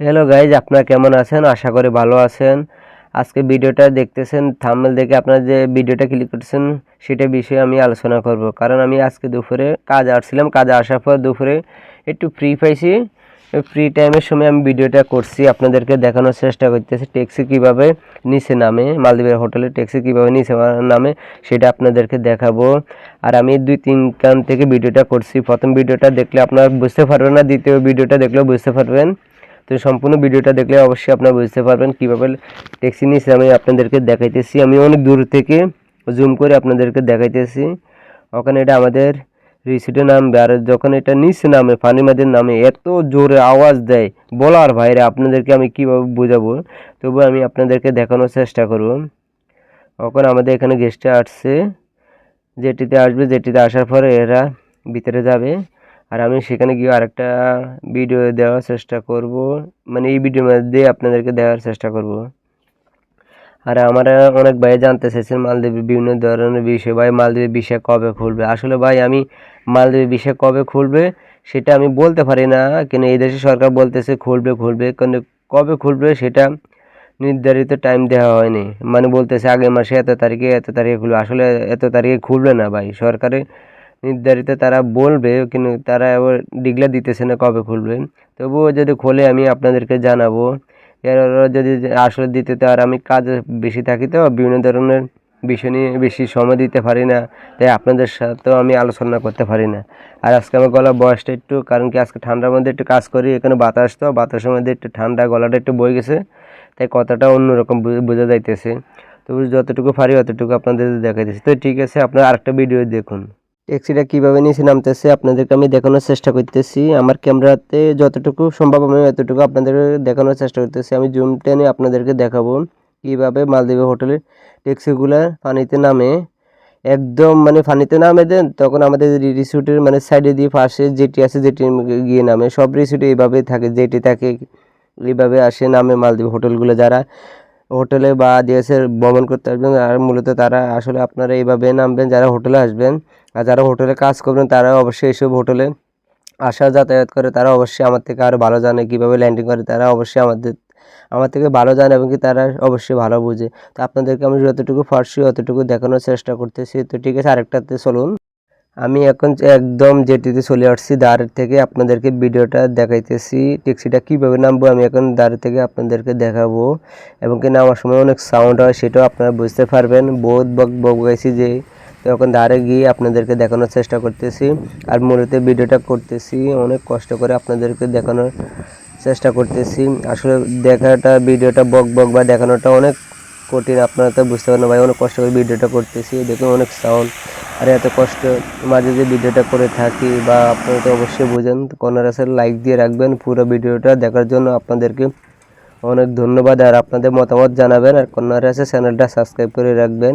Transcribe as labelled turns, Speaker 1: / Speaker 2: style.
Speaker 1: Hello guys আপনারা কেমন আছেন? আশা করি ভালো আছেন। আজকে ভিডিওটা দেখতেছেন থাম্বনেল দেখে আপনারা যে ভিডিওটা ক্লিক করছেন সেটা বিষয়ে আমি আলোচনা করব। কারণ আমি আজকে দুপুরে কাজ আসছিলাম। কাজে আসার পর দুপুরে একটু ফ্রি পাইছি। ফ্রি টাইমের সময় আমি ভিডিওটা করছি। আপনাদেরকে দেখানোর চেষ্টা করতেছি ট্যাক্সি কীভাবে নিচে নামে, মালদ্বীপের হোটেলে ট্যাক্সি কীভাবে নিচে নামে, সেটা আপনাদেরকে দেখাবো। আর আমি দুই তিন কান থেকে ভিডিওটা করছি। প্রথম ভিডিওটা দেখলে আপনারা বুঝতে পারবেন না, দ্বিতীয় ভিডিওটা দেখলেও বুঝতে পারবেন। তো সম্পূর্ণ ভিডিওটা দেখলে অবশ্যই আপনারা বুঝতে পারবেন কীভাবে ট্যাক্সি নিচে আমি আপনাদেরকে দেখাইতেছি। আমি অনেক দূর থেকে জুম করে আপনাদেরকে দেখাইতেছি। ওখানে এটা আমাদের রিসিটে নামবে আর যখন এটা নিচে নামে পানির মাঝে নামে, এত জোরে আওয়াজ দেয়। বলার বাইরে আপনাদেরকে আমি কীভাবে বোঝাবো? তবু আমি আপনাদেরকে দেখানোর চেষ্টা করব। এখন আমাদের এখানে গেস্টে আসছে। যেটিতে আসবে, যেটিতে আসার পরে এরা ভিতরে যাবে। আর আমি সেখানে গিয়ে আরেকটা ভিডিও দেওয়ার চেষ্টা করব। মানে এই ভিডিওর মধ্যে আপনাদেরকে দেওয়ার চেষ্টা করব। আর আমরা অনেক ভাই জানতে চাইছেন মালদ্বীপের বিভিন্ন ধরনের বিষয়। ভাই, মালদ্বীপের বিষয় কবে খুলবে? আসলে ভাই, আমি মালদ্বীপের বিষয় কবে খুলবে সেটা আমি বলতে পারি না। কেন এই দেশে সরকার বলতেছে খুলবে খুলবে। কিন্তু কবে খুলবে সেটা নির্ধারিত টাইম দেওয়া হয়নি। মানে বলতেছে আগের মাসে এত তারিখে এত তারিখে খুলবে। আসলে এত তারিখে খুলবে না ভাই। সরকারে নির্ধারিত তারা বলবে, কিন্তু তারা এবার ডিগলা দিতেছে না কবে খুলবে। তবুও যদি খোলে, আমি আপনাদেরকে জানাব। এর যদি আসলে দিতে, তো আর আমি কাজ বেশি থাকি তো, বিভিন্ন ধরনের বিষয় নিয়ে বেশি সময় দিতে পারি না। তাই আপনাদের সাথেও আমি আলোচনা করতে পারি না। আর আজকে আমার গলার বয়সটা একটু, কারণ কি আজকে ঠান্ডার মধ্যে একটু কাজ করি, এখানে বাতাস তো, বাতাসের মধ্যে একটু ঠান্ডা গলাটা একটু বয়ে গেছে, তাই কথাটা অন্যরকম বোঝা যাইতেছে। তবু যতটুকু পারি, অতটুকু আপনাদের দেখাইতেছি। তো ঠিক আছে, আপনারা আরেকটা ভিডিও দেখুন। ট্যাক্সিটা কীভাবে নিচে নামতেছে আপনাদেরকে আমি দেখানোর চেষ্টা করতেছি। আমার ক্যামেরাতে যতটুকু সম্ভব আমি এতটুকু আপনাদেরকে দেখানোর চেষ্টা করতেছি। আমি জুম টেনে আপনাদেরকে দেখাবো কীভাবে মালদ্বীপের হোটেলে ট্যাক্সিগুলো পানিতে নামে। একদম মানে পানিতে নামে দেন, তখন আমাদের রিসুটের মানে সাইডে দিয়ে পাশে যেটি আছে যেটি গিয়ে নামে। সব রিসুটে এইভাবে থাকে, যেটি থাকে এইভাবে আসে, নামে মালদ্বীপ হোটেলগুলো যারা হোটেলে বা দিয়েছে ভ্রমণ করতে আসবেন। আর মূলত তারা আসলে আপনারা এইভাবে নামবেন, যারা হোটেলে আসবেন। আর যারা হোটেলে কাজ করবেন, তারা অবশ্যই এসব হোটেলে আসা যাতায়াত করে। তারা অবশ্যই আমার থেকে আরও ভালো জানে কীভাবে ল্যান্ডিং করে। তারা অবশ্যই আমাদের, আমার থেকে ভালো জানে এবং কি তারা অবশ্যই ভালো বুঝে। তো আপনাদেরকে আমি যতটুকু ফার্সি অতটুকু দেখানোর চেষ্টা করতেছি। তো ঠিক আছে, আরেকটাতে চলুন। আমি এখন একদম যেটিতে চলে আসছি দাঁড় থেকে আপনাদেরকে ভিডিওটা দেখাইতেছি, ট্যাক্সিটা কীভাবে নামবো আমি এখন দাঁড় থেকে আপনাদেরকে দেখাবো। এবং কি নামার সময় অনেক সাউন্ড হয়, সেটাও আপনারা বুঝতে পারবেন। বহুত বক বক গাইছি যে তখন দাঁড়ে গিয়ে আপনাদেরকে দেখানোর চেষ্টা করতেছি। আর মূলত ভিডিওটা করতেছি, অনেক কষ্ট করে আপনাদেরকে দেখানোর চেষ্টা করতেছি। আসলে দেখাটা, ভিডিওটা বক বক বা দেখানোটা অনেক কঠিন, আপনারা তো বুঝতে পারেন ভাই, অনেক কষ্ট করে ভিডিওটা করতেছি। দেখুন অনেক সাউন্ড আর এত কষ্ট। মাঝে যে ভিডিওটা করে থাকি বা আপনারা তো অবশ্যই বোঝেন কর্নার আছে লাইক দিয়ে রাখবেন পুরো ভিডিওটা দেখার জন্য আপনাদেরকে অনেক ধন্যবাদ। আর আপনাদের মতামত জানাবেন আর আছে চ্যানেলটা সাবস্ক্রাইব করে রাখবেন।